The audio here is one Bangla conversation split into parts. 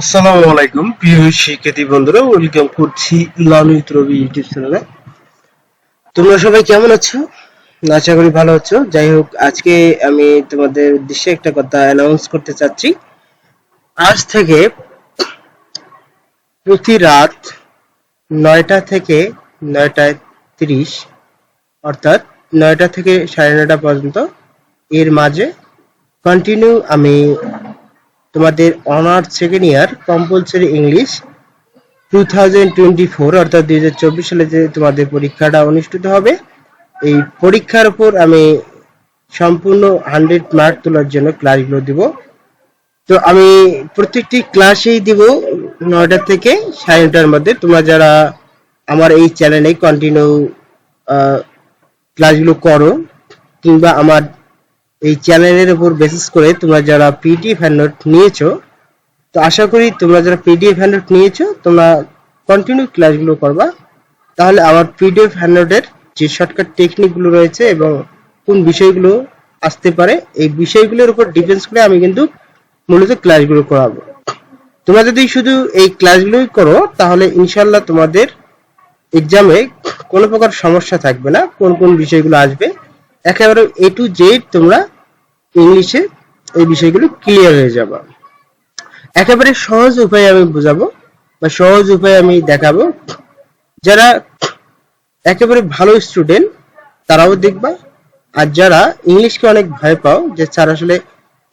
আসসালামু আলাইকুম, প্রিয় শিক্ষার্থী বন্ধুরা ওয়েলকাম করছি লালিত রবি ইউটিউব চ্যানেলে তোমরা সবাই কেমন আছো? আশা করি ভালো আছো। যাই হোক, আজকে আমি তোমাদের উদ্দেশ্যে একটা কথা অ্যানাউন্স করতে চাচ্ছি। আজ থেকে প্রতি রাত নয়টা থেকে নয়টায় তিরিশ, অর্থাৎ নয়টা থেকে সাড়ে নয়টা পর্যন্ত এর মাঝে কন্টিনিউ আমি তোমাদের honours second year compulsory English two thousand twenty four অর্থাৎ দুই হাজার চব্বিশ সালে যে তোমাদের পরীক্ষাটা অনুষ্ঠিত হবে, এই পরীক্ষার উপর আমি সম্পূর্ণ হান্ড্রেড মার্ক তোলার জন্য ক্লাসগুলো দিব। তো আমি প্রত্যেকটি ক্লাসেই দিব নয়টা থেকে সাড়ে নটার মধ্যে। তোমরা যারা আমার এই চ্যানেলে কন্টিনিউ ক্লাসগুলো করো, কিংবা আমার এই চ্যানেলের উপর বেসিস করে তোমরা যারা পিডিএফ হ্যান্ডনোট নিয়েছো, তো আশা করি তোমরা যারা পিডিএফ হ্যান্ডনোট নিয়েছো, তোমরা কন্টিনিউ ক্লাসগুলো করবা। তাহলে আমার পিডিএফ হ্যান্ডনোটের যে শর্টকাট টেকনিকগুলো রয়েছে এবং কোন বিষয়গুলো আসতে পারে, এই বিষয়গুলোর উপর ডিপেন্ডস করে আমি কিন্তু মূলত ক্লাসগুলো করাবো। তোমরা যদি শুধু এই ক্লাসগুলোই করো, তাহলে ইনশাল্লাহ তোমাদের এক্সামে কোনো প্রকার সমস্যা থাকবে না, কোন কোন বিষয়গুলো আসবে। একেবারে এ টু জেড তোমরা ইংলিশে এই বিষয়গুলো ক্লিয়ার হয়ে যাবে। একেবারে সহজ উপায়ে আমি বোঝাবো বা সহজ উপায়ে আমি দেখাবো। যারা একেবারে ভালো স্টুডেন্ট তারাও দেখবা। আর যারা ইংলিশকে অনেক ভয় পাও, যে স্যার আসলে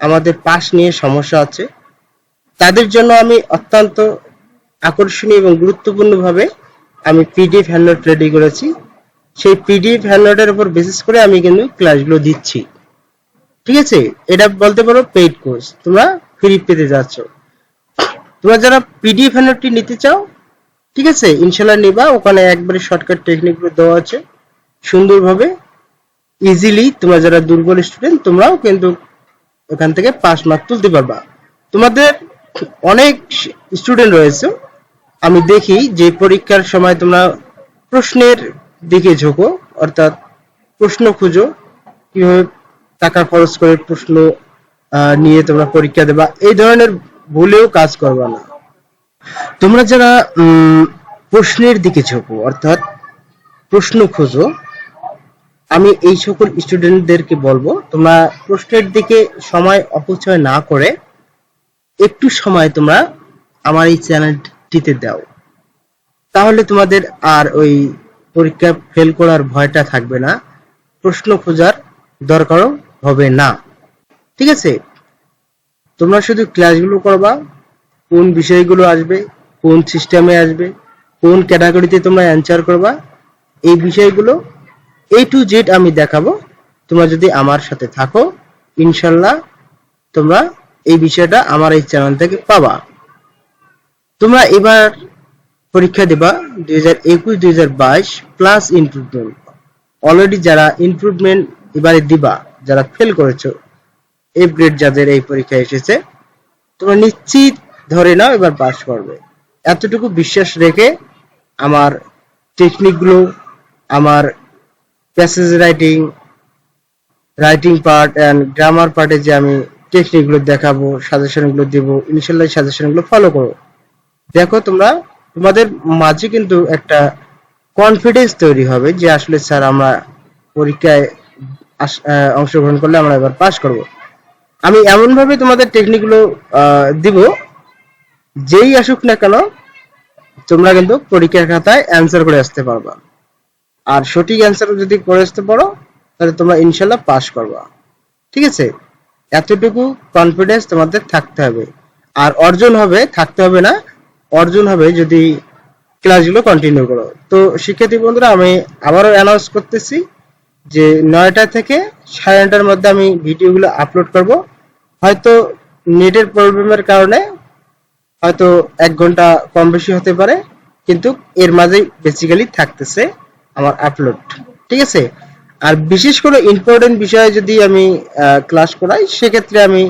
আমাদের পাস নিয়ে সমস্যা আছে, তাদের জন্য আমি অত্যন্ত আকর্ষণীয় এবং গুরুত্বপূর্ণভাবে আমি পিডিএফ হ্যান্ডনোট রেডি করেছি। সেই পিডিএফ হ্যান্ডনোটের উপর বেসিস করে আমি কিন্তু ক্লাসগুলো দিচ্ছি। ঠিক আছে? এটা বলতে পারো পেইড কোর্স তোমরা ফ্রি পেতে যাচ্ছ। তোমরা যারা পিডিএফ হ্যান্ডনোটটি নিতে চাও, ঠিক আছে? ইনশাল্লাহ নিবা। ওখানে একবারে শর্টকাট টেকনিকগুলো দেওয়া আছে। সুন্দরভাবে ইজিলি তোমরা যারা দুর্বল স্টুডেন্ট তোমরাও কিন্তু ওখান থেকে পাস মার্ক তুলতে পারবা। তোমাদের অনেক স্টুডেন্ট রয়েছে। আমি দেখি যে পরীক্ষার সময় তোমরা প্রশ্নের দিকে ঝোঁকো, অর্থাৎ প্রশ্ন খুঁজো, কীভাবে টাকা খরচ করে প্রশ্ন নিয়ে তোমরা পরীক্ষা দেবা, এই ধরনের ভুলেও কাজ করবা না। তোমরা যারা প্রশ্নের দিকে ঝোঁকো, অর্থাৎ প্রশ্ন খোঁজো, আমি এই সকল স্টুডেন্টদেরকে বলব, তোমরা প্রশ্নের দিকে সময় অপচয় না করে একটু সময় তোমরা আমার এই চ্যানেলটিতে দাও। তাহলে তোমাদের আর ওই পরীক্ষা ফেল করার ভয়টা থাকবে না। প্রশ্ন খোঁজার দরকারও হবে না। ঠিক আছে? তোমরা শুধু ক্লাসগুলো করবা, কোন বিষয়গুলো আসবে, কোন সিস্টেমে আসবে, কোন ক্যাটাগরিতে তোমরা অ্যান্সার করবা, এই বিষয়গুলো এ টু জেড আমি দেখাবো। তোমরা যদি আমার সাথে থাকো ইনশাল্লাহ তোমরা এই বিষয়টা আমার এই চ্যানেল থেকে পাবা। তোমরা এবার পরীক্ষা দেবা দুই হাজার একুশ, দুই হাজার বাইশ প্লাস ইমপ্রুভমেন্ট অলরেডি যারা ইমপ্রুভমেন্ট এবারে দিবা, যারা ফেল করেছ এফ গ্রেড যাদের এই পরীক্ষা এসেছে, তোমরা নিশ্চিত ধরে নাও এবার পাস করবে। এতটুকু বিশ্বাস রেখে আমার টেকনিকগুলো আমার passage writing writing part and grammar পার্টে যে আমি টেকনিকগুলো দেখাবো সাজেশনগুলো দিব ইনশাল্লাহ সাজেশনগুলো ফলো করো। দেখো তোমরা তোমাদের মাঝে কিন্তু একটা কনফিডেন্স তৈরি হবে যে আসলে স্যার আমরা পরীক্ষায় অংশগ্রহণ করলে আমরা এবার পাস করব। আমি এমন ভাবে তোমাদের টেকনিকগুলো দিব, যেই আসুক না কেন তোমরা কিন্তু পরীক্ষার খাতায় অ্যান্সার করে আসতে পারবা। আর সঠিক অ্যান্সার যদি করে আসতে পারো, তাহলে তোমরা ইনশাল্লাহ পাস করবা। ঠিক আছে? এতটুকু কনফিডেন্স তোমাদের থাকতে হবে। আর অর্জন হবে, থাকতে হবে না অর্জন হবে যদি ক্লাসগুলো কন্টিনিউ করো। তো শিক্ষার্থী বন্ধুরা, আমি আবারও অ্যানাউন্স করতেছি যে নয়টা থেকে সাড়ে নটার মধ্যে আমি ভিডিওগুলো আপলোড করব। হয়তো নেটের প্রবলেমের কারণে হয়তো এক ঘণ্টা কম বেশি হতে পারে, কিন্তু এর মাঝেই বেসিক্যালি থাকতেছে আমার আপলোড ঠিক আছে? আর বিশেষ করে ইম্পর্টেন্ট বিষয়ে যদি আমি ক্লাস করাই, সেক্ষেত্রে আমি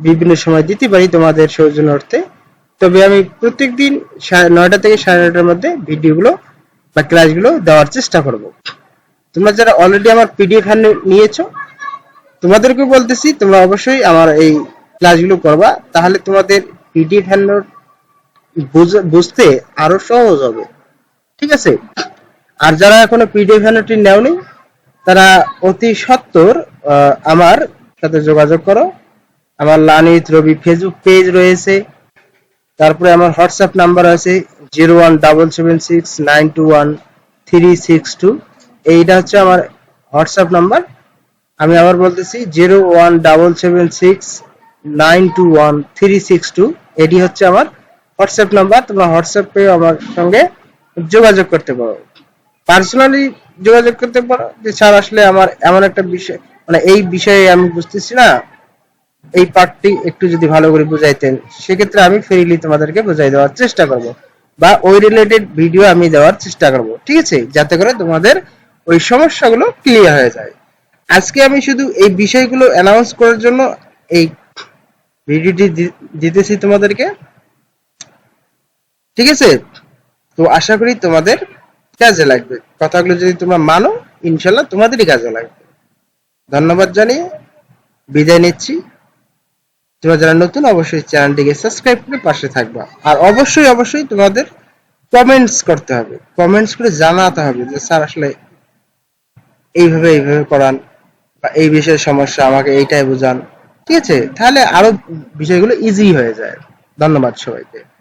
বিভিন্ন সময় দিতে পারি তোমাদের সৌজন্যার্থে। তবে আমি প্রত্যেকদিন সাড়ে নয়টা থেকে সাড়ে নয়টার মধ্যে ভিডিওগুলো বা ক্লাসগুলো দেওয়ার চেষ্টা করব। তোমরা যারা অলরেডি আমার পিডিএফ নিয়েছো তোমাদেরকে বলতেছি তোমরা অবশ্যই আমার এই ক্লাসগুলো করবা। তাহলে তোমাদের পিডিএফ হ্যান্ড বুঝ- বুঝতে আরও সহজ হবে। ঠিক আছে? আর যারা এখনও পিডিএফ হ্যান্ডটি নেওনি তারা অতি সত্বর আহ, আমার সাথে যোগাযোগ করো। আমার লানিত রবি ফেসবুক পেজ রয়েছে। তারপরে আমার হোয়াটসঅ্যাপ নাম্বার আছে zero one double seven six nine two one three six two. এইটা হচ্ছে আমার হোয়াটসঅ্যাপ নাম্বার। আমি আবার বলতেছি zero one double seven six nine two one three six two. এটি হচ্ছে আমার হোয়াটসঅ্যাপ নাম্বার। তোমরা হোয়াটসঅ্যাপে আমার সঙ্গে যোগাযোগ করতে পারো। পার্সোনালি যোগাযোগ করতে পারো। যে স্যার আসলে আমার এমন একটা বিষয় মানে এই বিষয়ে আমি বুঝতেছি না। এই পার্টটি একটু যদি ভালো করে বুঝাইতেন, সেক্ষেত্রে আমি ফ্রিলি তোমাদেরকে বুঝাই দেওয়ার চেষ্টা করব বা ওই রিলেটেড ভিডিও আমি দেওয়ার চেষ্টা করব, ঠিক আছে? যাতে করে তোমাদের ওই সমস্যাগুলো ক্লিয়ার হয়ে যায়। আজকে আমি শুধু এই বিষয়গুলো অ্যানাউন্স করার জন্য এই ভিডিওটি দিতেছি তোমাদেরকে। ঠিক আছে? তো আশা করি তোমাদের কাজে লাগবে। কথাগুলো যদি তোমরা মানো, ইনশাল্লাহ তোমাদেরই কাজে লাগবে। ধন্যবাদ জানিয়ে বিদায় নিচ্ছি। তোমরা যারা নতুন, অবশ্যই চ্যানেলটিকে সাবস্ক্রাইব করে পাশে থাকবা। আর অবশ্যই অবশ্যই তোমাদের কমেন্টস করতে হবে। কমেন্টস করে জানাতে হবে যে, স্যার, আসলে এইভাবে এইভাবে করান বা এই বিষয়ে সমস্যা, আমাকে এইটাই বোঝান। ঠিক আছে? তাহলে আরও বিষয়গুলো ইজি হয়ে যায়। ধন্যবাদ সবাইকে।